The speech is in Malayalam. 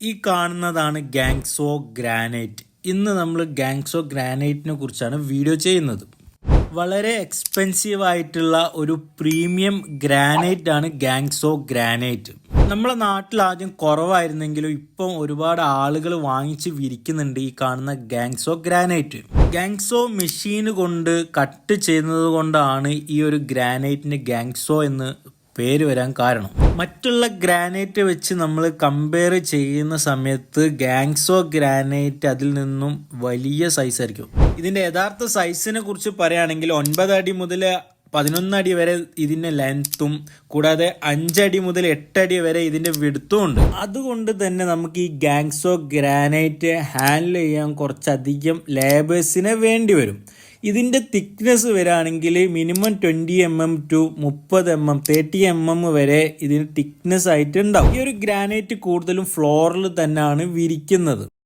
ഈ കാണുന്നതാണ് ഗാങ്സോ ഗ്രാനൈറ്റ്. ഇന്ന് നമ്മൾ ഗാങ്സോ ഗ്രാനൈറ്റിനെ കുറിച്ചാണ് വീഡിയോ ചെയ്യുന്നത്. വളരെ എക്സ്പെൻസീവ് ആയിട്ടുള്ള ഒരു പ്രീമിയം ഗ്രാനൈറ്റ് ആണ് ഗാങ്സോ ഗ്രാനൈറ്റ്. നമ്മളെ നാട്ടിൽ ആദ്യം കുറവായിരുന്നെങ്കിലും ഇപ്പം ഒരുപാട് ആളുകൾ വാങ്ങിച്ച് വിരിക്കുന്നുണ്ട് ഈ കാണുന്ന ഗാങ്സോ ഗ്രാനൈറ്റ്. ഗാങ്സോ മെഷീൻ കൊണ്ട് കട്ട് ചെയ്യുന്നത് കൊണ്ടാണ് ഈ ഒരു ഗ്രാനൈറ്റിന് ഗാങ്സോ എന്ന് പേര് വരാൻ കാരണം. മറ്റുള്ള ഗ്രാനൈറ്റ് വെച്ച് നമ്മൾ കമ്പയർ ചെയ്യുന്ന സമയത്ത് ഗാങ്സോ ഗ്രാനൈറ്റ് അതിൽ നിന്നും വലിയ സൈസ് ആയിരിക്കും. ഇതിന്റെ യഥാർത്ഥ സൈസിനെ കുറിച്ച് പറയുകയാണെങ്കിൽ ഒൻപത് അടി മുതൽ പതിനൊന്നടി വരെ ഇതിന്റെ ലെങ്ത്തും കൂടാതെ അഞ്ചടി മുതൽ എട്ടടി വരെ ഇതിന്റെ വിടുത്തും ഉണ്ട്. അതുകൊണ്ട് തന്നെ നമുക്ക് ഈ ഗാങ്സോ ഗ്രാനൈറ്റ് ഹാൻഡിൽ ചെയ്യാൻ കുറച്ചധികം ലേബേഴ്സിനെ വേണ്ടി വരും. ഇതിന്റെ thickness വരാണെങ്കിൽ minimum twenty M M to മുപ്പത് M M thirty M M വരെ ഇതിന് തിക്നെസ് ആയിട്ട് ഉണ്ടാവും ഈ ഒരു ഗ്രാനൈറ്റ് കൂടുതലും ഫ്ലോറിൽ തന്നെയാണ് വിരിക്കുന്നത്.